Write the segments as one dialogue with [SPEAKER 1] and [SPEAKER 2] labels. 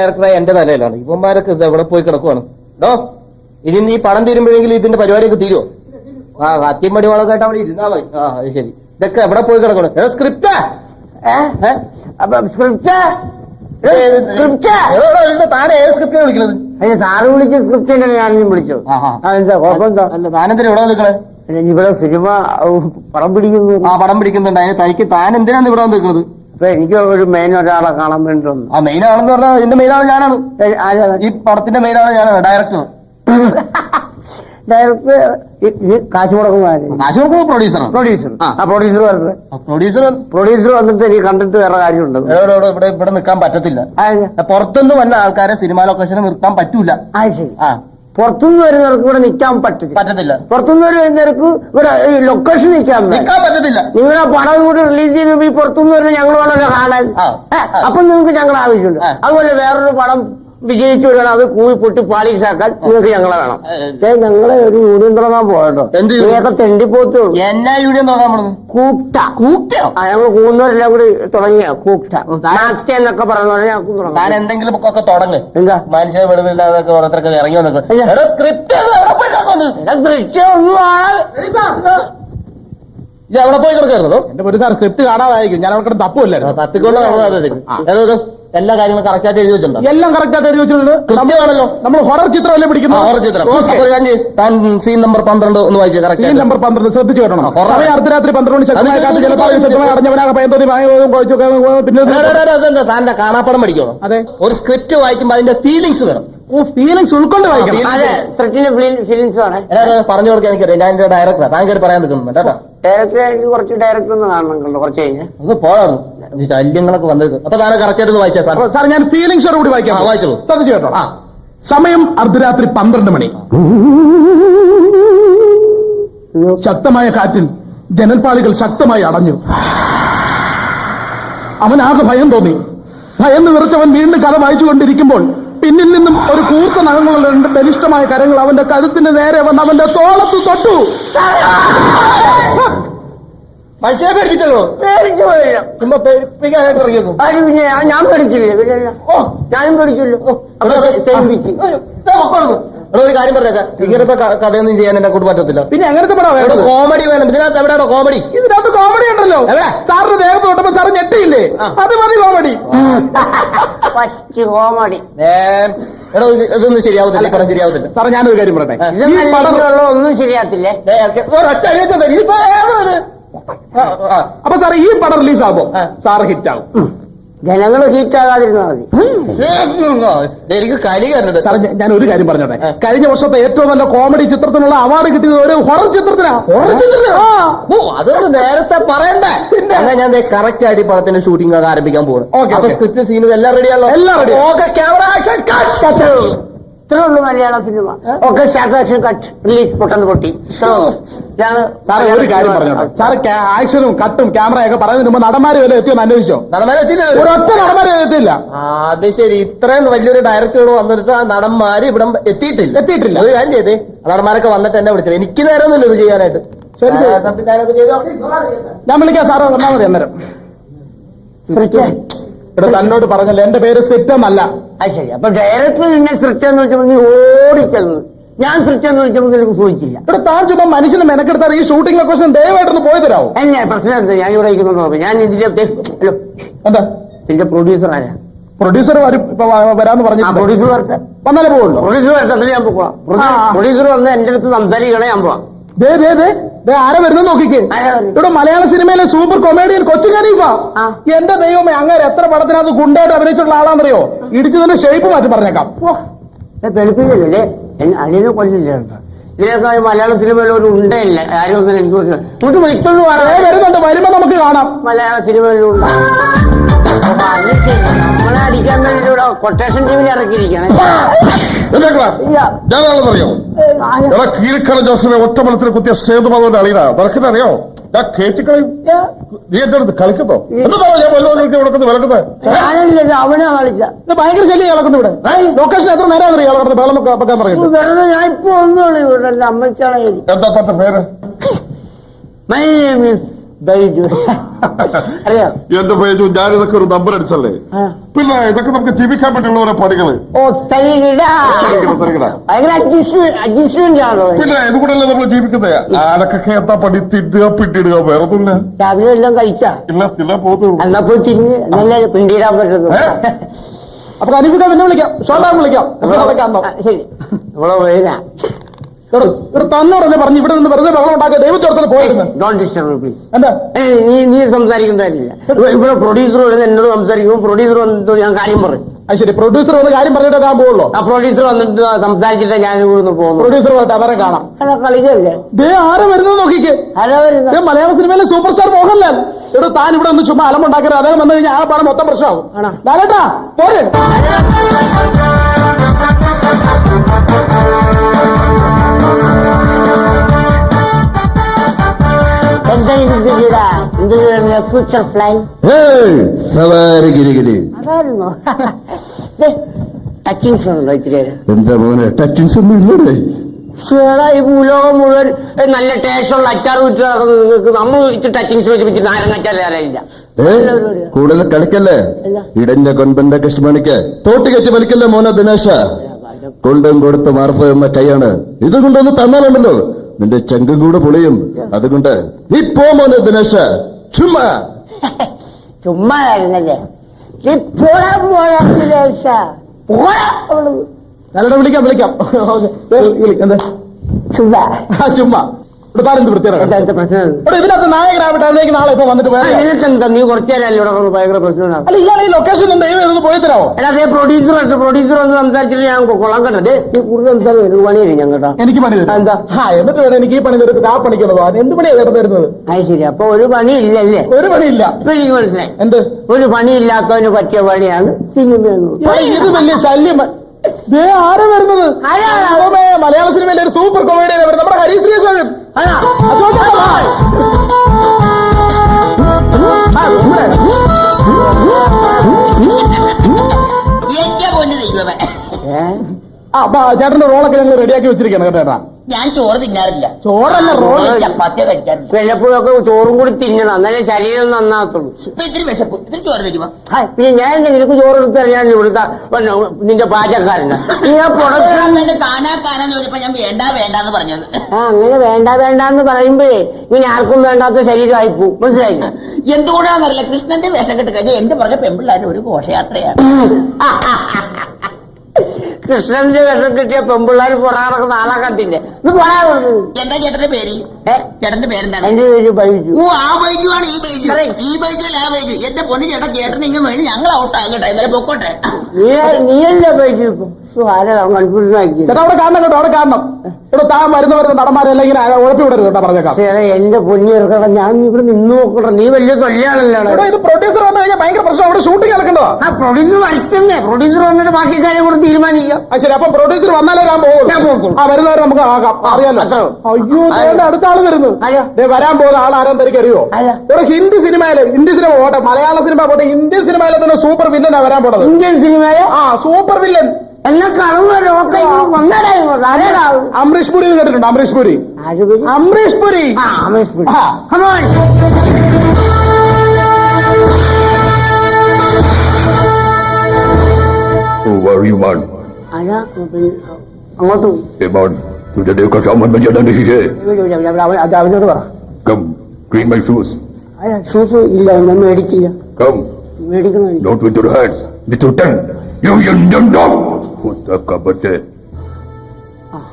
[SPEAKER 1] ഡയറക്ടറായ എന്റെ തലയിലാണ്. ഇവന്മാരൊക്കെ ഇത് എവിടെ പോയി കിടക്കുവാണ്. ഡോ ഇനി നീ പണം തീരുമ്പോഴെങ്കിലും ഇതിന്റെ പരിപാടിയൊക്കെ തീരുവോ? ആ അത്യം പടിവാളൊക്കെ ആയിട്ട് അവിടെ ഇരുന്നാ മതി. ആ അത് ശരി. ഇതൊക്കെ എവിടെ പോയി കിടക്കണം? ഏതോ സ്ക്രിപ്റ്റാ
[SPEAKER 2] സ്ക്രിപ്റ്റ്
[SPEAKER 1] താൻ ഏത് സ്ക്രിപ്റ്റാണ് വിളിക്കുന്നത്
[SPEAKER 2] അയ്യ സാറ് വിളിച്ച സ്ക്രിപ്റ്റ് വിളിച്ചു? കുഴപ്പമെന്താ
[SPEAKER 1] അല്ല താനെന്തിനാ ഇവിടെ നിൽക്കണേ
[SPEAKER 2] ഇവിടെ സിനിമ പടം പിടിക്കുന്നു.
[SPEAKER 1] ആ പടം പിടിക്കുന്നുണ്ട്. അതിന് തനിക്ക് താൻ എന്തിനാണ് ഇവിടെ നിൽക്കുന്നത്
[SPEAKER 2] അപ്പൊ എനിക്ക് ഒരു മെയിൻ ഒരാളെ കാണാൻ വേണ്ടി വന്നു
[SPEAKER 1] ആ മെയിൻ ആണെന്ന് പറഞ്ഞാൽ ഇതിന്റെ മെയിൻ ആൾ ഞാനാണ്.
[SPEAKER 2] ഏ, ആരാ?
[SPEAKER 1] ഈ പടത്തിന്റെ മെയിൻ ആൾ ഞാനാണ് ഡയറക്ടർ
[SPEAKER 2] ഡയറക്ടർ ഈ-
[SPEAKER 1] കാശ് പ്രൊഡ്യൂസറാണ്
[SPEAKER 2] പ്രൊഡ്യൂസർ
[SPEAKER 1] ആ.
[SPEAKER 2] ആ പ്രൊഡ്യൂസർ വരട്ടെ.
[SPEAKER 1] പ്രൊഡ്യൂസർ
[SPEAKER 2] പ്രൊഡ്യൂസർ വന്നിട്ട് എനിക്ക് കണ്ടിട്ട് വേറെ കാര്യമുണ്ട്?
[SPEAKER 1] ഇവിടെ ഇവിടെ നിൽക്കാൻ പറ്റത്തില്ല. പുറത്തുനിന്ന് വന്ന ആൾക്കാരെ സിനിമ ലൊക്കേഷനിൽ നിർത്താൻ പറ്റൂല.
[SPEAKER 2] ആ ശരി
[SPEAKER 1] ആ.
[SPEAKER 2] പുറത്തുനിന്ന് വരുന്നവർക്ക് ഇവിടെ നിൽക്കാൻ പറ്റില്ല
[SPEAKER 1] പറ്റത്തില്ല.
[SPEAKER 2] പുറത്തുനിന്ന് വരുന്നവർക്ക് ഇവിടെ ലൊക്കേഷൻ നിൽക്കാൻ പറ്റത്തില്ല
[SPEAKER 1] നിൽക്കാൻ പറ്റത്തില്ല.
[SPEAKER 2] നിങ്ങളെ പടം കൂടി റിലീസ് ചെയ്ത് പുറത്തുനിന്ന് വരുന്ന ഞങ്ങൾ വേണമല്ലോ കാണാൻ അപ്പൊ നിങ്ങൾക്ക് ഞങ്ങൾ ആവശ്യമുണ്ട്. അതുപോലെ വേറൊരു പടം വിജയിച്ചു വരികയാണ് അത് കൂവി പൊട്ടി പാളീസാക്കാൻ നിങ്ങൾക്ക് ഞങ്ങളെ വേണം. ഞങ്ങളെ ഒരു യൂണിയൻ തുടങ്ങാൻ പോകട്ടോ
[SPEAKER 1] യൂണിയൻ?
[SPEAKER 2] നിങ്ങളൊക്കെ തെണ്ടിപ്പോത്തു
[SPEAKER 1] എന്നാ യൂണിയൻ തുടങ്ങാൻ പോണത്? കൂക്കയോ
[SPEAKER 2] ആ ഞങ്ങൾ കൂന്നവരെല്ലാം കൂടി തുടങ്ങിയ കൂപ്റ്റ. എന്നൊക്കെ പറഞ്ഞു ഞങ്ങൾക്ക് തുടങ്ങാം.
[SPEAKER 1] എന്തെങ്കിലും ഒക്കെ തുടങ്ങ്.
[SPEAKER 2] എന്താ?
[SPEAKER 1] മനുഷ്യ വെളിവില്ലാതെ ഓരോരുത്തർക്ക് ഇറങ്ങി വന്നൊക്കെ. സ്ക്രിപ്റ്റ് എവിടെ പോയി
[SPEAKER 2] ഒന്നും
[SPEAKER 1] ഇത് കിടക്കായിരുന്നോ?
[SPEAKER 3] എന്റെ ഒരു സാർ സ്ക്രിപ്റ്റ് കാണാതായിരിക്കും. ഞാൻ അവിടെ തപ്പുമല്ലായിരുന്നു
[SPEAKER 1] തത്തിക്കൊണ്ട് നടന്നത് എല്ലാ കാര്യങ്ങളും കറക്റ്റ് ആയിട്ട് എഴുതി വെച്ചിട്ടുണ്ട്?
[SPEAKER 3] എല്ലാം കറക്റ്റ് ആയിട്ട് എഴുതി വെച്ചിട്ടുണ്ട്.
[SPEAKER 1] കൃത്യമാണല്ലോ.
[SPEAKER 3] നമ്മൾ ഹൊറർ ചിത്രം
[SPEAKER 1] അല്ലേ
[SPEAKER 3] പിടിക്കുന്നത്
[SPEAKER 1] ഹൊറർ ചിത്രം. ഞാൻ താൻ സീൻ നമ്പർ പന്ത്രണ്ട് ഒന്ന് വായിച്ചു
[SPEAKER 3] സീൻ
[SPEAKER 1] കറക്റ്റ്
[SPEAKER 3] നമ്പർ പന്ത്രണ്ട് ശ്രദ്ധിച്ചു കേട്ടോ
[SPEAKER 1] ഹൊറർ
[SPEAKER 3] സമയം അർദ്ധരാത്രി പന്ത്രണ്ട് മണി ശക്തമായ കാറ്റ് ശക്തമായി അടഞ്ഞവനാകെ പിന്നെ
[SPEAKER 1] താന്റെ കാണാപ്പടം പഠിക്കണം
[SPEAKER 3] അതെ.
[SPEAKER 1] ഒരു സ്ക്രിപ്റ്റ് വായിക്കുമ്പോൾ അതിന്റെ ഫീലിങ്സ് വേണം.
[SPEAKER 3] ഓ ഫീലിങ്സ് ഉൾക്കൊണ്ട് വായിക്കണം.
[SPEAKER 1] പറഞ്ഞു കൊടുക്കാൻ എനിക്കറിയാം. ഞാൻ എന്റെ ഡയറക്ടറാ താൻ കയറി പറയാൻ നിൽക്കുന്നു. കേട്ടോ.
[SPEAKER 2] ഡയറക്ടർ എനിക്ക് കുറച്ച് ഡയറക്ടർ ഒന്ന് കാണണം കണ്ടോ കുറച്ച് കഴിഞ്ഞ്.
[SPEAKER 1] ഒന്ന് പോകാം. ശല്യങ്ങളൊക്കെ വന്നത്. അപ്പൊ താനെ കറക്റ്റ് ആയിട്ട് വായിച്ചാ സാർ.
[SPEAKER 3] സാർ ഞാൻ ഫീലിങ്സോട് കൂടി
[SPEAKER 1] ആ,
[SPEAKER 3] വായിക്കാം
[SPEAKER 1] വായിച്ചോളൂ.
[SPEAKER 3] ശ്രദ്ധിച്ചു കേട്ടോ.
[SPEAKER 1] ആ.
[SPEAKER 3] സമയം അർദ്ധരാത്രി പന്ത്രണ്ട് മണി. ശക്തമായ കാറ്റിൽ ജനൽപ്പാളികൾ ശക്തമായി അടഞ്ഞു. അവനാകെ ഭയം തോന്നി. ഭയം നിറച്ചവൻ വീണ്ടും കഥ വായിച്ചുകൊണ്ടിരിക്കുമ്പോൾ പിന്നിൽ നിന്നും ഒരു കൂർത്ത നഖങ്ങളുള്ള രണ്ട് ബലിഷ്ടമായ കരങ്ങൾ അവന്റെ കഴുത്തിന് നേരെ വന്ന് അവന്റെ തോളത്ത് തൊട്ടു.
[SPEAKER 1] മനുഷ്യനെ പേടിപ്പിച്ചല്ലോ
[SPEAKER 2] പേടിച്ചു പോയില്ല
[SPEAKER 1] ചുമ്മാ പേടിപ്പിക്കാനായിട്ട് ഇറങ്ങിയേക്കും?
[SPEAKER 2] അത് പിന്നെ ഞാൻ പേടിച്ചില്ലേ? പിന്നെ. ഓ ഞാനും പേടിച്ചില്ല? ഓ അവിടെ
[SPEAKER 1] ഇവിടെ ഒരു കാര്യം പറഞ്ഞേക്കാം ഇങ്ങനത്തെ ക- കഥയൊന്നും ചെയ്യാൻ എന്നെ കൊണ്ട് പറ്റത്തില്ല.
[SPEAKER 3] പിന്നെ അങ്ങനത്തെ പടം
[SPEAKER 1] എവിടെ
[SPEAKER 3] വേണ്ടത്
[SPEAKER 1] കോമഡി വേണം. ഇതിനകത്ത് എവിടെയാണോ കോമഡി
[SPEAKER 3] ഇതിനകത്ത് കോമഡി ഉണ്ടല്ലോ.
[SPEAKER 1] എവിടെ?
[SPEAKER 3] സാറിന്റെ ദേഹത്ത് തൊട്ടപ്പോ സാറ് ഞെട്ടിയില്ലേ?
[SPEAKER 1] ആ.
[SPEAKER 3] അത് മതി കോമഡി
[SPEAKER 2] ഫസ്റ്റ് കോമഡി
[SPEAKER 1] എടോ ഇത് ഇതൊന്നും ശരിയാവത്തില്ല. ഈ പടം ശരിയാവത്തില്ല.
[SPEAKER 3] സാറേ ഞാനൊരു കാര്യം പറയട്ടെ. ഈ പടം
[SPEAKER 2] ഒന്നും ശരിയാത്തില്ലേ
[SPEAKER 1] ദേ, ഇറക്കി- ഒരൊറ്റ അടി വെച്ചാ മതി. ഇതിപ്പോ ഏതാണ് ഇത്? ആ, ആ.
[SPEAKER 3] അപ്പൊ സാറേ ഈ പടം റിലീസ് ആകുമ്പോ
[SPEAKER 1] ആ.
[SPEAKER 3] സാറ് ഹിറ്റ് ആകും
[SPEAKER 2] ജനങ്ങൾ ഹീറ്റ് ആകാതിരുന്നാൽ മതി.
[SPEAKER 1] ശ്ശേ, ഉം, ആ. എനിക്ക് കലി കണ്ടത്
[SPEAKER 3] സാറേ ഞാൻ- ഞാൻ ഒരു കാര്യം പറഞ്ഞോട്ടെ.
[SPEAKER 1] ആ.
[SPEAKER 3] കഴിഞ്ഞ വർഷത്തെ ഏറ്റവും നല്ല കോമഡി ചിത്രത്തിനുള്ള അവാർഡ് കിട്ടിയത് ഒരു ഹൊറർ ചിത്രത്തിനാ.
[SPEAKER 1] ഓ അതൊന്ന് നേരത്തെ പറയണ്ടേ? എന്നാ ഞാൻ കറക്റ്റ് ആയിട്ട് ഈ പടത്തിന്റെ ഷൂട്ടിംഗ് ഒക്കെ ആരംഭിക്കാൻ പോകുന്നു
[SPEAKER 3] Okay, okay.
[SPEAKER 1] സ്ക്രിപ്റ്റ് സീനും എല്ലാം റെഡിയാണല്ലോ
[SPEAKER 3] എല്ലാം ready.
[SPEAKER 1] Okay camera action cut
[SPEAKER 2] ഇത്രേ ഉള്ളൂ മലയാള സിനിമ. ഒക്കെ സ്റ്റാർട്ട് കട്ട് റിലീസ് പൊട്ടെന്ന് പൊട്ടി.
[SPEAKER 3] സാറേ ഒരു കാര്യം പറഞ്ഞോട്ടെ. സാറ് ആക്ഷനും കട്ടും ക്യാമറയൊക്കെ പറയുന്നതിന് മുമ്പ് നടന്മാര് വരെ എത്തിയെന്ന് അന്വേഷിച്ചോ?
[SPEAKER 1] നടന്മാരെ എത്തിയില്ല
[SPEAKER 3] ഒരൊറ്റ നടന്മാരെ എത്തിയില്ല.
[SPEAKER 1] ആ, അത് ശരി. ഇത്രയും വലിയൊരു ഡയറക്ടർ വന്നിട്ട് ആ നടന്മാര് ഇവിടെ എത്തിയിട്ടില്ല.
[SPEAKER 3] എത്തിയിട്ടില്ല.
[SPEAKER 1] അത് ഞാൻ ചെയ്തേ. നടന്മാരൊക്കെ വന്നിട്ട് എന്നെ വിളിച്ചത്. എനിക്ക് നേരമൊന്നുമില്ല ഇത് ചെയ്യാനായിട്ട്.
[SPEAKER 3] ശരി, ശരി. ഞാൻ വിളിക്കാം സാറ് വന്നാൽ മതി അന്നേരം. ഇവിടെ തന്നോട് പറഞ്ഞല്ലോ എന്റെ പേര് സ്ക്രിപ്റ്റ് അല്ല
[SPEAKER 2] അത് ശരി. അപ്പൊ ഡയറക്ടർ നിന്നെ സൃഷ്ടെന്ന് വെച്ചപ്പോ നീ ഓടിച്ചെന്ന്. ഞാൻ സൃഷ്ടെന്ന് വെച്ചപ്പോ നിനക്ക് സൂചിച്ചില്ല.
[SPEAKER 3] ഇവിടെ താൻ ചുമ്മാ മനുഷ്യനെ മെനക്കെടുത്താൽ ഈ ഷൂട്ടിംഗ് ലൊക്കേഷൻ ദയവായിട്ടൊന്ന് പോയി തരാമോ
[SPEAKER 2] എന്നെ പ്രശ്നം എന്താ ഞാൻ ഇവിടെ ഇരിക്കുന്നു ഞാൻ ഇതിന്റെ ഹലോ.
[SPEAKER 3] എന്താ?
[SPEAKER 2] ഇതിന്റെ പ്രൊഡ്യൂസർ ആരാ?
[SPEAKER 3] പ്രൊഡ്യൂസർ വരും ഇപ്പൊ വ- വരാന്ന്
[SPEAKER 2] ആ പ്രൊഡ്യൂസർ വരട്ടെ.
[SPEAKER 3] വന്നാലേ പോവുള്ളൂ.
[SPEAKER 2] പ്രൊഡ്യൂസർ വരട്ടെ അതിന് ഞാൻ പോവാം.
[SPEAKER 3] ആ.
[SPEAKER 2] പ്രൊഡ്യൂസർ വന്ന് എന്റെ അടുത്ത് സംസാരിക്കണേ ഞാൻ പോവാം.
[SPEAKER 3] ദേ ദേ ദേ. ആരെ വരുന്നു നോക്കിക്കേ? ഇവിടെ മലയാള സിനിമയിലെ സൂപ്പർ കൊമേഡിയൻ കൊച്ചു ഖലീഫ. എന്റെ ദൈവമേ അങ്ങനെ എത്ര പടത്തിനകത്ത് ഗുണ്ടായിട്ട് അഭിനയിച്ചിട്ടുള്ള ആളാണെന്നറിയോ? ഇടിച്ചതിന്റെ ഷേപ്പ് മാറ്റി പറഞ്ഞേക്കാം.
[SPEAKER 2] ഇതിനൊക്കെ മലയാള സിനിമയിൽ ഒരു ഉണ്ടയില്ല. ആരും ഒന്നും എനിക്ക്
[SPEAKER 3] വരുന്നുണ്ട്. വരുമ്പോ നമുക്ക് കാണാം.
[SPEAKER 2] മലയാള സിനിമയിലുണ്ട് നമ്മളെ അടിക്കാൻ വേണ്ടി ഇവിടെ കൊട്ടേഷൻ ടീമിൽ ഇറക്കിയിരിക്കണേ ഏ, ആരാ?
[SPEAKER 4] എടാ കീരിക്കട ജോസിനെ ഒറ്റ മണത്തിൽ കുത്തിയ സേതുമാധവന്റെ അളിയനാ? നിനക്കിനെ അറിയോ ഞാൻ കേട്ടിക്കളയും
[SPEAKER 2] ഏ,
[SPEAKER 4] നീ എന്റെ അടുത്ത് കളിക്കുന്നോ എന്താ ഞാൻ വിളക്കുന്നത്
[SPEAKER 2] ഞാനല്ല ഇത് അവനാ കളിച്ച.
[SPEAKER 3] ഭയങ്കര ശല്യം ഇളക്കുന്നു ഇവിടെ. ലൊക്കേഷൻ എത്ര നേരം അറിയാം ഇളക്കുന്നത് വെള്ളം വെക്കാൻ പറയുന്നത്?
[SPEAKER 2] വെറുതെ ഞാൻ ഇപ്പൊ ഒന്നും ഇവിടെ അമ്മച്ചാളെ
[SPEAKER 4] എന്താ തന്റെ പേര്?
[SPEAKER 2] My name is Baiju. അറിയാം.
[SPEAKER 4] എന്റെ പേജു ഞാനിതൊക്കെ ഒരു നമ്പർ അടിച്ചല്ലേ. പിന്നെ ഇതൊക്കെ നമുക്ക് ജീവിക്കാൻ പറ്റുള്ള പണികൾ.
[SPEAKER 2] ഓ
[SPEAKER 4] പിന്നെ ഇത് കൂടെ നമ്മൾ ജീവിക്കുന്നത് ആരൊക്കെ എന്താ പണി തിന്നുക പിന്നിടുക വേറെ ഒന്നുമില്ല
[SPEAKER 2] രാവിലെ എല്ലാം കഴിച്ചാ?
[SPEAKER 4] ഇല്ല തിന്നാ പോകുന്നു
[SPEAKER 2] എന്നാ പോയി തിരിഞ്ഞ് നല്ല പിണ്ടിയിടാൻ പറ്റുന്നു?
[SPEAKER 3] അപ്പൊ അനീഫിക്ക പിന്നെ വിളിക്കാം. ഷോർട്ടാൻ വിളിക്കാം.
[SPEAKER 2] ശരി. നമ്മളെ
[SPEAKER 3] തന്നു പറഞ്ഞ പറഞ്ഞു ഇവിടെ നിന്ന് വെറുതെ വെള്ളം ഉണ്ടാക്കുക ദൈവത്തോടത്തിന് പോയിരുന്നു.
[SPEAKER 2] ഡോണ്ട് ഡിസ്റ്റർബ് പ്ലീസ്
[SPEAKER 3] എന്താ?
[SPEAKER 2] നീ നീ സംസാരിക്കുന്നതല്ല ഇവിടെ പ്രൊഡ്യൂസർ വന്ന് എന്നോട് സംസാരിക്കുമ്പോൾ പ്രൊഡ്യൂസർ വന്നിട്ട് ഞാൻ കാര്യം പറയും.
[SPEAKER 3] അത് ശരി പ്രൊഡ്യൂസർ വന്ന് കാര്യം പറഞ്ഞിട്ട് ഞാൻ പോകുള്ളൂ
[SPEAKER 2] ആ പ്രൊഡ്യൂസർ വന്നിട്ട് സംസാരിച്ചിട്ട് ഞാൻ ഇവിടുന്ന് പോകുന്നു.
[SPEAKER 3] പ്രൊഡ്യൂസർ വന്നിട്ട് അവരെ കാണാം.
[SPEAKER 2] കളിക്കല്ലേ?
[SPEAKER 3] ദേ ആരെ വരുന്നത് നോക്കിക്കേ.
[SPEAKER 2] ആരാ വരുന്നത്?
[SPEAKER 3] മലയാള സിനിമയിലെ സൂപ്പർ സ്റ്റാർ മോഹൻലാൽ. ഇവിടെ താൻ ഇവിടെ ഒന്ന് ചുമ്മാ അലമുണ്ടാക്കരുത് അദ്ദേഹം വന്നു കഴിഞ്ഞാൽ ആ പാടം മൊത്തം
[SPEAKER 5] സവാരി ഗിരിഗിരി
[SPEAKER 2] അതായിരുന്നു. ടച്ചിങ്സ് ഉണ്ടോ ഇത്തിരി
[SPEAKER 5] എന്താ മോനെ ടച്ചിങ്സ് ഒന്നും ഇല്ലടേ.
[SPEAKER 2] ഈ ഭൂലോകം മുഴുവൻ ഏ, നല്ല ടേസ്റ്റുള്ള അച്ചാർ വിറ്റ് നടക്കുന്ന നിങ്ങൾക്ക് നമ്മൾ ഇച്ചിരി ടച്ചിങ്സ് വെച്ച് വെച്ച് നാരങ്ങ അച്ചാർ തരാനില്ല
[SPEAKER 5] ഏ കൂടുതൽ കളിക്കല്ലേ. ഇടഞ്ഞ കൊൻപന്റെ കൃഷ്ണമണിക്ക് തോട്ടി കെട്ടി വലിക്കല്ലേ മോനെ ദിനേശ? കൊണ്ടും കൊടുത്ത് മാർപ്പ് എന്ന കൈയാണ്. ഇത് കൊണ്ടൊന്ന് തന്നാലുണ്ടല്ലോ. നിന്റെ ചങ്കും കൂടെ പൊളിയും. അതുകൊണ്ട് നീ പോമോന്ന് ദിനേശ്. ചുമ്മാ.
[SPEAKER 2] ചുമ്മാ ആയിരുന്നല്ലേ
[SPEAKER 3] വിളിക്കാം വിളിക്കാം.
[SPEAKER 2] ചുമ്മാ.
[SPEAKER 3] ചുമ്മാ.
[SPEAKER 2] പ്രശ്നം.
[SPEAKER 3] ഇതിനകത്ത് നാളെ ഇപ്പൊ വന്നിട്ട്
[SPEAKER 2] നീ ഇവിടെ ഭയങ്കര പ്രശ്നമാണ്
[SPEAKER 3] അല്ല ഇയാൾ ഈ ലൊക്കേഷൻ ഒന്ന് ദൈവം ഇതൊന്ന് പോയി തരാമോ
[SPEAKER 2] എടാ അതേ പ്രൊഡ്യൂസർ പ്രൊഡ്യൂസർ ഒന്ന് സംസാരിച്ചിട്ട് ഞാൻ കൊള്ളാൻ നീ കൂടുതൽ സംസാരം ഒരു പണി തരും ഞാൻ കേട്ടോ?
[SPEAKER 3] എനിക്ക് പണി തരും.
[SPEAKER 2] എന്താ?
[SPEAKER 3] ആ എന്നിട്ട് വേണം എനിക്ക് ഈ പണി തരുന്നത് ആ പണിക്കുന്നത് പോകാൻ എന്ത് പണിയാ ചേട്ടൻ തരുന്നത്?
[SPEAKER 2] അത് ശരി അപ്പൊ ഒരു പണി ഇല്ലല്ലേ
[SPEAKER 3] ഒരു പണിയില്ല.
[SPEAKER 2] ഇപ്പൊ എനിക്ക് മനസ്സിലായി.
[SPEAKER 3] എന്ത്?
[SPEAKER 2] ഒരു പണിയില്ലാത്തവന് പറ്റിയ പണിയാണ് സിനിമ
[SPEAKER 3] ഇത് വലിയ ശല്യം. ആരാ വരുന്നത്? മലയാള സിനിമയിലെ ഒരു സൂപ്പർ കോമഡിയാണ് നമ്മുടെ ഹരിശ്രീ അശോകൻ
[SPEAKER 2] അതാ.
[SPEAKER 3] അശോകൻ ആ, ഇവിടെ.
[SPEAKER 6] എന്റെ പൊന്ന് ദൈവമേ
[SPEAKER 3] ആ ചേട്ടന്റെ റോളൊക്കെ ഞങ്ങൾ റെഡിയാക്കി വെച്ചിരിക്കണം കേട്ടോ
[SPEAKER 6] ഞാൻ ചോറ് തിന്നാറില്ല.
[SPEAKER 3] ചോറല്ല
[SPEAKER 6] റോൾ ചപ്പാത്തിയ കഴിക്കാറില്ല
[SPEAKER 2] വിശപ്പൊക്കെ ചോറും കൂടി തിന്നണം. എന്നാലേ ശരീരം നന്നാകത്തുള്ളൂ.
[SPEAKER 6] ഇപ്പൊ ഇത്തിരി വിശപ്പ്. ഇത്തിരി ചോറ് തരുമോ?
[SPEAKER 2] പിന്നെ ഞാൻ എന്താ നിനക്ക് ചോറ് എടുത്ത് അറിയാൻ ഇവിടുത്തെ നിന്റെ പാചകക്കാരന്?
[SPEAKER 6] ഞാൻ ചോദിച്ചപ്പോ ഞാൻ വേണ്ട വേണ്ടാന്ന് പറഞ്ഞത്.
[SPEAKER 2] ആ അങ്ങനെ വേണ്ട വേണ്ട എന്ന് പറയുമ്പോഴേ ഇനി ആർക്കും വേണ്ടാത്ത ശരീരമായി പോകും മനസ്സിലായി?
[SPEAKER 6] എന്തുകൊണ്ടാണെന്നറിയില്ല കൃഷ്ണന്റെ വേഷം കെട്ട് കഴിഞ്ഞാൽ എന്റെ പുറകെ പെമ്പിള്ളാരുടെ ഒരു ഘോഷയാത്രയാണ്.
[SPEAKER 2] കൃഷ്ണന്റെ വിഷം കിട്ടിയ പെമ്പിള്ളാര് പുറകെ നടക്കുന്ന ആളെ കണ്ടില്ലേ ഇത് പോരാ ഇവിടുന്ന്.
[SPEAKER 6] എന്താ ചേട്ടന്റെ പേര്? ചേട്ടന്റെ പേരെന്താണ്?
[SPEAKER 2] എന്റെ പേര് ബൈജു.
[SPEAKER 6] ഓ ആ ബൈജു ആണ് ഈ ബൈജു. ഈ ബൈജു അല്ല ആ ബൈജു. എന്റെ പൊന്ന് ചേട്ടൻ ചേട്ടൻ ഇങ്ങനെ ഞങ്ങൾ ഔട്ടാകട്ടെ ഇന്നലെ പൊക്കോട്ടെ.
[SPEAKER 2] നീ നീയല്ലേ ബൈജു ഇപ്പൊ? കൺഫ്യൂഷൻ ആക്കി
[SPEAKER 3] ചേട്ടാ അവിടെ കാണണം കേട്ടോ അവിടെ കാണണം. ഇവിടെ താൻ വരുന്നവരുടെ വരുന്ന നടന്മാരെല്ലാം ഇങ്ങനെ ഉഴപ്പി വിടരുത് കേട്ടോ പറഞ്ഞേക്കാം.
[SPEAKER 2] ചേട്ടാ എന്റെ പൊന്നിയെടുക്കട ഞാൻ ഇവിടെ നിന്ന് നോക്കട്ടെ. നീ വലിയ
[SPEAKER 3] ഇവിടെ ഇത് പ്രൊഡ്യൂസർ വന്നു കഴിഞ്ഞാൽ ഭയങ്കര പ്രശ്നം അവിടെ ഷൂട്ടിംഗ് നടക്കണ്ടോ
[SPEAKER 2] ആ പ്രൊഡ്യൂസർ വരുത്തുന്നേ പ്രൊഡ്യൂസർ വന്നിട്ട് ബാക്കി കാര്യം കൂടെ തീരുമാനിക്കാം.
[SPEAKER 3] ശരി അപ്പൊ പ്രൊഡ്യൂസർ വന്നാലേ ഞാൻ
[SPEAKER 2] പോകും.
[SPEAKER 3] ആ വരുന്നവരെ നമുക്ക് ആകാം. അറിയാലോ? അയ്യോ ദേ അടുത്ത ആൾ വരുന്നു. ദേ വരാൻ പോകുന്ന ആൾ ആരാൻ തനിക്ക് അറിയോ? ഇവിടെ ഹിന്ദി സിനിമയിലെ ഹിന്ദി സിനിമ പോട്ടെ മലയാള സിനിമ പോട്ടെ ഇന്ത്യൻ സിനിമയിലെ തന്നെ സൂപ്പർ വില്ലനാ വരാൻ പോണത്.
[SPEAKER 2] ഇന്ത്യൻ സിനിമയിലെ?
[SPEAKER 3] ആ സൂപ്പർ വില്ലൻ അമരീഷ് പുരി കേട്ടിട്ടുണ്ട് അമരീഷ് പുരി.
[SPEAKER 2] ആര് പുരി?
[SPEAKER 3] അമരീഷ് പുരി.
[SPEAKER 2] ആ ada mobil motor emang sudah dekat
[SPEAKER 5] sama ada my shoes.
[SPEAKER 2] Shoes
[SPEAKER 5] ya? With your hands. With your you eh.
[SPEAKER 2] ah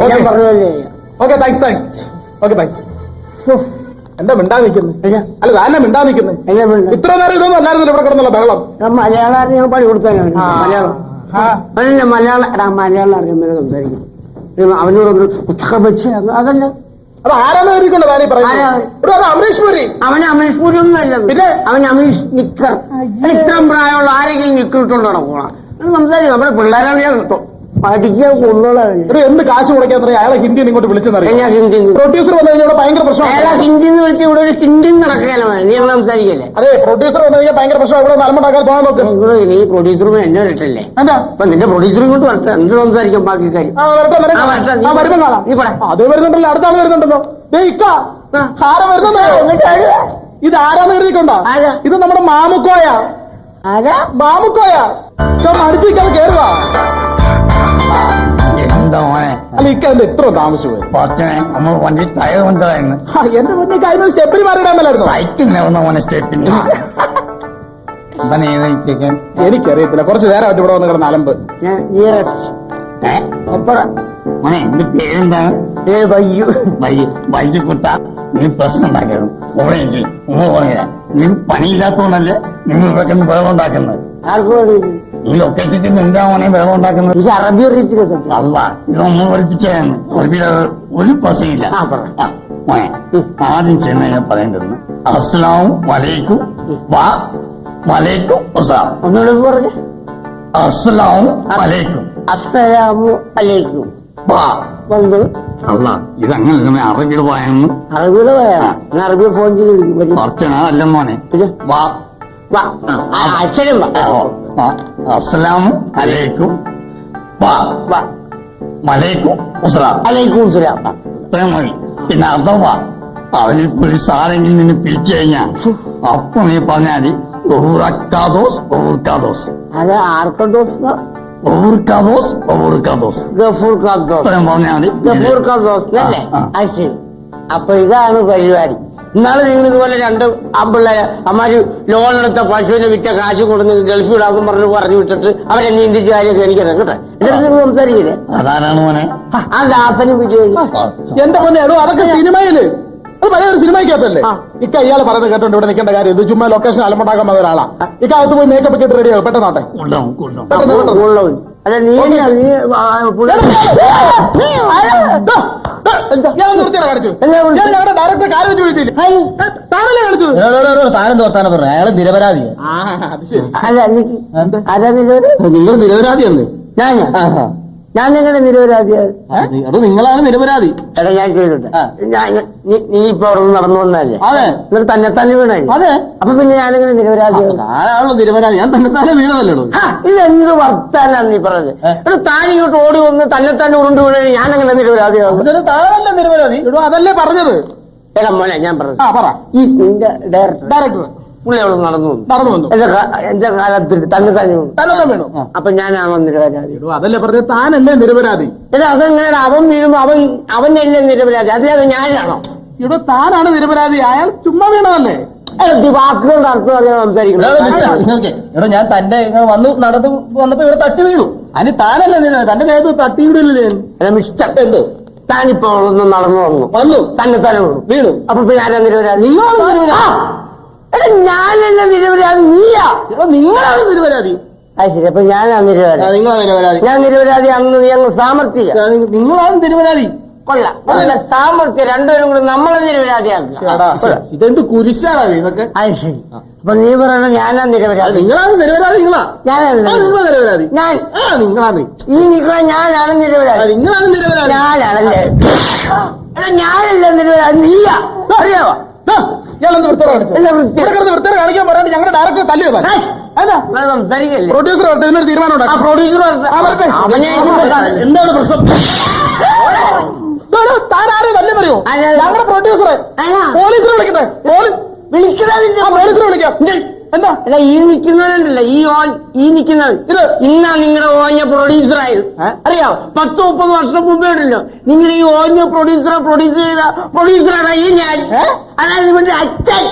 [SPEAKER 3] okay. Okay thanks thanks. Okay thanks എന്താ മിണ്ടാ നിൽക്കുന്നത് അല്ല താനെ മിണ്ടാ നിൽക്കുന്നത് ഇത്ര നേരം ഇതൊന്നും അല്ലായിരുന്നല്ലോ ഇവിടെ കിടന്നുള്ള ബഹളം.
[SPEAKER 2] ഞാൻ മലയാളം അറിയാൻ പണി കൊടുക്കാനാണ് മലയാളം.
[SPEAKER 3] ആ.
[SPEAKER 2] അവനെ മലയാളം എടാ മലയാളം അറിയുമ്പോൾ സംസാരിക്കും. അവനോട് ഒന്ന് ഉച്ചക്ക വെച്ച് അത് അതല്ല.
[SPEAKER 3] അത് ആരാന്ന് എഴുതിക്കൊണ്ട് താനീ പറയുന്നത്? അത് അമരീഷ് പുരി.
[SPEAKER 2] അവൻ അമരീഷ് പുരി ഒന്നും അല്ല
[SPEAKER 3] പിന്നെ?
[SPEAKER 2] അവൻ അമരീഷ് നിക്കർ. ഇത്രയും പ്രായമുള്ള ആരെങ്കിലും നിക്കറിട്ടുണ്ടോ പോണം സംസാരിക്കും നമ്മുടെ പിള്ളേരാണ് ഞാൻ പഠിക്കാൻ കൊള്ളോളാണ്
[SPEAKER 3] എന്ത് കാശ് മുടക്കാൻ പറയാം അയാളെ ഹിന്ദി ഇങ്ങോട്ട് വിളിച്ചെന്നറിയാം
[SPEAKER 2] ഞാൻ ഹിന്ദി
[SPEAKER 3] പ്രൊഡ്യൂസർ വന്നു കഴിഞ്ഞാൽ ഇവിടെ ഭയങ്കര
[SPEAKER 2] അയാളെ
[SPEAKER 3] പ്രശ്നമാണ്
[SPEAKER 2] ഹിന്ദി എന്ന് വിളിച്ച് ഇവിടെ ഒരു ഹിന്ദി നടക്കുകയല്ല വേണം. നീ അങ്ങനെ സംസാരിക്കല്ലേ?
[SPEAKER 3] അതെ പ്രൊഡ്യൂസർ വന്നു കഴിഞ്ഞാൽ ഭയങ്കര പ്രശ്നം ഇവിടെ നലമുണ്ടാക്കാൻ പോകാൻ നോക്ക്.
[SPEAKER 2] നീ പ്രൊഡ്യൂസറും എന്നെ വരട്ടല്ലേ?
[SPEAKER 3] എന്താ?
[SPEAKER 2] അപ്പൊ നിന്റെ പ്രൊഡ്യൂസറും കൊണ്ട് വരട്ടെ. എന്ത് സംസാരിക്കും ബാക്കി കാര്യം.
[SPEAKER 3] അത് വരുന്നുണ്ടല്ലോ. അടുത്ത ആൾ വരുന്നുണ്ടല്ലോ. ആരാ വരുന്നുണ്ടോ ഇത് ആരാന്ന് കരുതിക്കൊണ്ടാ? ഇത് നമ്മുടെ മാമുക്കോയാ.
[SPEAKER 7] മാമുക്കോയാ.
[SPEAKER 3] മാമുക്കോയ മടിച്ചിരിക്കാതെ കേറുക അല്ല ഇക്ക എന്താ ഇത്ര താമസിച്ചു പോയി?
[SPEAKER 7] നമ്മൾ വണ്ടി ടയർ കൊണ്ടതായിരുന്നു
[SPEAKER 3] ആ, എന്റെ മുന്നേ കഴിഞ്ഞ സ്റ്റെപ്പിൽ മാറിയിടാൻ മേലായിരുന്നു?
[SPEAKER 7] സൈക്കിളിനെ വന്ന മോനെ സ്റ്റെപ്പിന് എന്താണ് ഏതാ
[SPEAKER 3] എനിക്കറിയത്തില്ല. കുറച്ച് നേരം നേരമായിട്ട് ഇവിടെ വന്ന് കിടന്ന അലമ്പ്.
[SPEAKER 7] മോനെ എന്റെ പേരെന്താണ് നീ പ്രശ്നം ഇല്ലേ ഉമ്മ പറയാ നീ പണിയില്ലാത്തോണ്ടല്ലേ നിങ്ങൾ ഇവിടെ ബഹളം ഉണ്ടാക്കുന്നത് ഈ ലൊക്കേഷനിൽ എന്താ മോനെ വെള്ളം ഉണ്ടാക്കുന്നത് ഇത് അറബി അല്ല ഒരു പസയില്ല ആദ്യം ചെന്നൈ പറയേണ്ടത് അസ്ലാം വലൈക്കും വാ വലൈക്കും അസ്ലാം ഒന്നുകൂടെ പറഞ്ഞു. അസ്ലാം വലൈക്കും
[SPEAKER 2] അസ്സലാമു അലൈക്കും.
[SPEAKER 7] വാ.
[SPEAKER 2] വന്നു.
[SPEAKER 7] അല്ല ഇതങ്ങനെ അറബിയുടെ വായെന്ന്
[SPEAKER 2] അറബിയുടെ പറയാം ഞാൻ അറബി ഫോൺ ചെയ്ത് വിളിക്കും.
[SPEAKER 7] മോനെ.
[SPEAKER 2] പിന്നെ?
[SPEAKER 7] വാ.
[SPEAKER 2] അക്ഷരം
[SPEAKER 7] അലൈക്കും. മലൈക്കും
[SPEAKER 2] അലൈക്കും
[SPEAKER 7] പിന്നെ അഥവാ അവന് ഒരു ആരെങ്കിലും നിന്ന് പിരിച്ചു കഴിഞ്ഞാ അപ്പൊ നീ പറഞ്ഞാൽ ഒഹൂറക്കാദോസ് ഒഹൂർക്കാദോസ്
[SPEAKER 2] അത് ആർക്കഡോസ്
[SPEAKER 7] ഒഹൂർക്കാദോസ് ഒഹൂർക്കാദോസ്
[SPEAKER 2] ഗഫൂർ ഖാദോസ്
[SPEAKER 7] ഇത്രയും പറഞ്ഞാൽ മതി
[SPEAKER 2] ഗഫൂർ ഖാദോസ് അല്ലേ
[SPEAKER 7] ആ, ആ.
[SPEAKER 2] അത് ശരി. അപ്പൊ ഇതാണ് പരിപാടി. ഇന്നാളെ നിങ്ങൾ ഇതുപോലെ രണ്ട് ആമ്പിള്ളേരെ അമ്മാര് ലോൺ എടുത്ത പശുവിനെ വിറ്റ കാശ് കൊടുന്ന് ഗൾഫിൽ വിടാക്കും പറഞ്ഞു പറഞ്ഞു വിട്ടിട്ട് അവരെ നീന്തിച്ച് കാര്യമൊക്കെ എനിക്കറിയാം കേട്ടെ എന്നിട്ട് നിങ്ങൾ സംസാരിക്കില്ലേ
[SPEAKER 7] അതാരാണ് മോനെ
[SPEAKER 2] ആ ദാസനും വിജയ്
[SPEAKER 3] എന്റെ മോനെ എടോ അതൊക്കെ സിനിമയിൽ അത് പഴയ ഒരു സിനിമയ്ക്കകത്തല്ലേ ഇക്ക ഇയാൾ പറയുന്നത് കേട്ടോണ്ട് ഇവിടെ നിൽക്കേണ്ട കാര്യം ഇത് ചുമ്മാ ലൊക്കേഷൻ അലമുണ്ടാക്കാൻ വന്ന ഒരാളാ ഇക്ക അകത്ത് പോയി മേക്കപ്പ് ഒക്കെ ഇട്ട് റെഡിയാവും പെട്ടെന്നാട്ടെ പെട്ടെന്ന് പെട്ടെന്ന്
[SPEAKER 2] അല്ല നീ നീ
[SPEAKER 3] ഞാൻ നിർത്തിയാണ് കാണിച്ചു. ഞാൻ ഞങ്ങളുടെ ഡയറക്ടർ കാര്യം വെച്ച് വീഴ്ത്തിയില്ല താനല്ലേ കാണിച്ചത്?
[SPEAKER 1] താനെന്ത് വർത്താനം പറഞ്ഞു? അയാൾ നിരപരാധി? നിങ്ങൾ നിരപരാധിയല്ലേ?
[SPEAKER 2] ഞാൻ ഞാൻ നിങ്ങളുടെ നിരപരാധിയാണ്
[SPEAKER 1] അത് നിങ്ങളാണ് നിരപരാധി.
[SPEAKER 2] എടാ ഞാൻ ചെയ്തിട്ട്. ഞാൻ നീ ഇപ്പൊ അവിടെ നടന്നു വന്നല്ലേ
[SPEAKER 1] അതെ.
[SPEAKER 2] എന്നിട്ട് തന്നെ തന്നെ വീണേ
[SPEAKER 1] അതെ.
[SPEAKER 2] അപ്പൊ പിന്നെ ഞാനിങ്ങനെ നിരപരാധിയാണ്
[SPEAKER 1] താനാണല്ലോ നിരപരാധി. ഞാൻ തന്നെ തന്നെ വീണതല്ലോ
[SPEAKER 2] ഇത് ഇതെന്ത് വർത്താനാണ് നീ പറഞ്ഞത്? എടാ താൻ ഇങ്ങോട്ട് ഓടി വന്ന് തന്നെ തന്നെ ഉരുണ്ട് വീണ ഞാനങ്ങനെ നിരപരാധിയാണ്
[SPEAKER 1] താനല്ല നിരപരാധി?
[SPEAKER 3] എടോ അതല്ലേ പറഞ്ഞത്?
[SPEAKER 2] എടാ മോനെ ഞാൻ
[SPEAKER 3] പറഞ്ഞു
[SPEAKER 2] ഈ ഡയറക്ടർ.
[SPEAKER 3] ഡയറക്ടർ.
[SPEAKER 2] പുള്ളി അവിടെ നടന്നു. വന്നു
[SPEAKER 3] നടന്നു വന്നു.
[SPEAKER 2] എന്റെ കാ- എന്റെ കാലത്തിൽ തന്നെ തന്നെ വീണു
[SPEAKER 3] തന്നെല്ലാം വേണു?
[SPEAKER 2] അപ്പൊ ഞാനാണ് നിരപരാധി
[SPEAKER 3] എടോ അതല്ലേ പറഞ്ഞ താനല്ലേ നിരപരാധി?
[SPEAKER 2] എടാ അതെങ്ങനെ അവൻ വീഴുമ്പോ അവൻ അവനല്ലേ നിരപരാധി? അതിലത് ഞാനാണോ?
[SPEAKER 3] ഇവിടെ താനാണ് നിരപരാധി. അയാൾ ചുമ്മാ വീണതല്ലേ?
[SPEAKER 2] എടാ ഈ വാക്കുകളുടെ അർത്ഥം അറിയാൻ സംസാരിക്കണം.
[SPEAKER 1] എടോ ഞാൻ തന്റെ ഇങ്ങനെ വന്നു നടന്നു വന്നപ്പോ ഇവിടെ തട്ടി വീണു. അതിന് താനല്ലേ നിരപരാധി? തന്റെ ദേഹത്ത് തട്ടി വിടില്ലേ
[SPEAKER 2] എടാ മിസ്റ്റർ
[SPEAKER 1] എന്തോ?
[SPEAKER 2] താനിപ്പോ ഒന്ന് നടന്നു വന്നു.
[SPEAKER 1] വന്നു.
[SPEAKER 2] തന്നെ തന്നെ വീണു.
[SPEAKER 1] വീണു.
[SPEAKER 2] അപ്പൊ പിന്നെ ആരാ നിരപരാധി?
[SPEAKER 1] നിങ്ങളാണ് നിരപരാധി.
[SPEAKER 2] എടാ ഞാനല്ല നിരപരാധി നീയാ.
[SPEAKER 1] എടോ നിങ്ങളാണ് നിരപരാധി.
[SPEAKER 2] അത് ശരി അപ്പൊ ഞാനാ
[SPEAKER 1] ആ,
[SPEAKER 2] നിരപരാധി
[SPEAKER 1] നിങ്ങളാണ് നിരപരാധി.
[SPEAKER 2] ഞാൻ നിരപരാധി അന്ന് നീ അങ്ങ് സാമർത്ഥ്യ
[SPEAKER 1] ആ, നിങ്ങളാണ് നിരപരാധി.
[SPEAKER 2] കൊള്ളാം കൊള്ള സാമർത്ഥ്യം രണ്ടുപേരും കൂടെ നമ്മളെ നിരപരാധിയാക്കുക.
[SPEAKER 3] എടാ,
[SPEAKER 2] കൊള്ളാം.
[SPEAKER 1] ഇതെന്ത് കുരിശാണ് ഇതൊക്കെ?
[SPEAKER 2] അത് ശരി. അപ്പൊ നീ പറയണ ഞാനാ
[SPEAKER 1] അത്
[SPEAKER 2] നിരപരാധി
[SPEAKER 1] നിങ്ങളാണ് നിരപരാധി നിങ്ങളാ.
[SPEAKER 2] ഞാനല്ല
[SPEAKER 1] ആ, നിങ്ങളാ നിരപരാധി.
[SPEAKER 2] ഞാൻ.
[SPEAKER 1] ആ നിങ്ങളാണ്.
[SPEAKER 2] ഈ നിൽക്കണ ഞാനാണ്
[SPEAKER 1] ആ,
[SPEAKER 2] നിരപരാധി
[SPEAKER 1] നിങ്ങളാണ് നിരപരാധി.
[SPEAKER 2] ഞാനാണല്ലേ. എടാ ഞാനല്ല നിരപരാധി. നീയാ. അറിയാവോ?
[SPEAKER 3] ഇയാളെന്ത് വൃത്തിയാണ് കാണിച്ചത് ഇവിടെ കിടന്ന് വൃത്തിയാണ് കാണിക്കാൻ പറയാണ്ട് ഞങ്ങളുടെ ഡയറക്ടർ തല്ലിയത്
[SPEAKER 2] ഏയ്,
[SPEAKER 3] അതാ
[SPEAKER 2] ഞാൻ സംസാരിക്കല്ലേ?
[SPEAKER 3] പ്രൊഡ്യൂസർ ഇതിനൊരു തീരുമാനം ഉണ്ടാക്കാം.
[SPEAKER 2] പ്രൊഡ്യൂസർ
[SPEAKER 1] എന്താണ് പ്രശ്നം?
[SPEAKER 3] താൻ ആരെയും തല്ലി ഞങ്ങളുടെ പ്രൊഡ്യൂസറെ പോലീസിനെ വിളിക്കട്ടെ പോലീസ്
[SPEAKER 2] വിളിക്കണതിന്റെ
[SPEAKER 3] പോലീസിനെ വിളിക്കാം. എന്താ?
[SPEAKER 2] അല്ല ഈ നിൽക്കുന്നവനുണ്ടല്ലോ ഈ ഓൻ ഈ നിൽക്കുന്നവൻ
[SPEAKER 3] ഇത്?
[SPEAKER 2] ഇന്നാ നിങ്ങളുടെ ഓഞ്ഞ പ്രൊഡ്യൂസർ ആയത് അറിയാം പത്ത് മുപ്പത് വർഷം മുമ്പേ ഉണ്ടല്ലോ. നിങ്ങൾ ഈ ഓഞ്ഞ പ്രൊഡ്യൂസറെ പ്രൊഡ്യൂസ് ചെയ്ത പ്രൊഡ്യൂസറാണ് ഈ ഞാൻ. അതായത് ഇവന്റെ അച്ഛൻ.